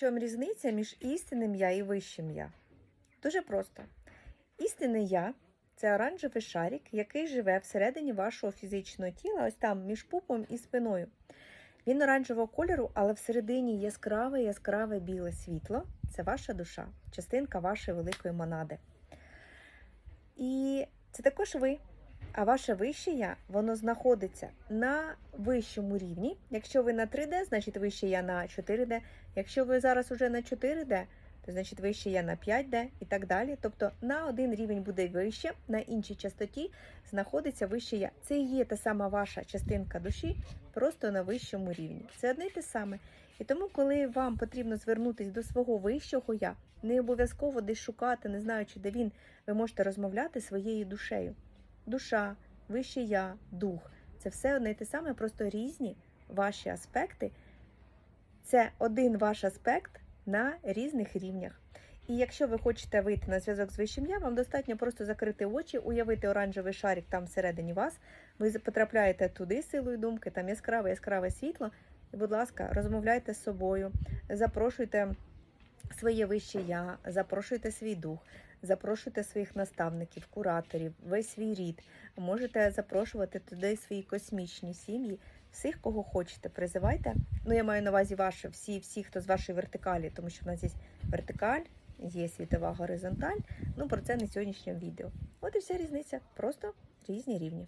чому різниця між істинним я і вищим я? Дуже просто. Істинне я це оранжевий шарик, який живе всередині вашого фізичного тіла, ось там між пупом і спиною. Він оранжевого кольору, але всередині яскраве, яскраве біле світло це ваша душа, частинка вашої великої монади. І це також ви. А ваше вище я, воно знаходиться на вищому рівні. Якщо ви на 3D, значить вище я на 4D. Якщо ви зараз уже на 4D, то значить вище я на 5D і так далі. Тобто на один рівень буде вище, на іншій частоті знаходиться вище я. Це і є та сама ваша частинка душі, просто на вищому рівні. Це одне й те саме. І тому, коли вам потрібно звернутися до свого вищого я, не обов'язково десь шукати, не знаючи, де він, ви можете розмовляти своєю душею. Душа, вище я, дух це все одне й те саме, просто різні ваші аспекти. Це один ваш аспект на різних рівнях. І якщо ви хочете вийти на зв'язок з вищим я, вам достатньо просто закрити очі, уявити оранжевий шарик там всередині вас. Ви потрапляєте туди силою думки, там яскраве, яскраве світло. І, будь ласка, розмовляйте з собою, запрошуйте своє вище я, запрошуйте свій дух, запрошуйте своїх наставників, кураторів, весь свій рід. Можете запрошувати туди свої космічні сім'ї, всіх, кого хочете, призивайте. Ну, я маю на увазі ваші, всі, всі, хто з вашої вертикалі, тому що в нас є вертикаль, є світова горизонталь. Ну, про це не сьогоднішньому відео. От і вся різниця. Просто різні рівні.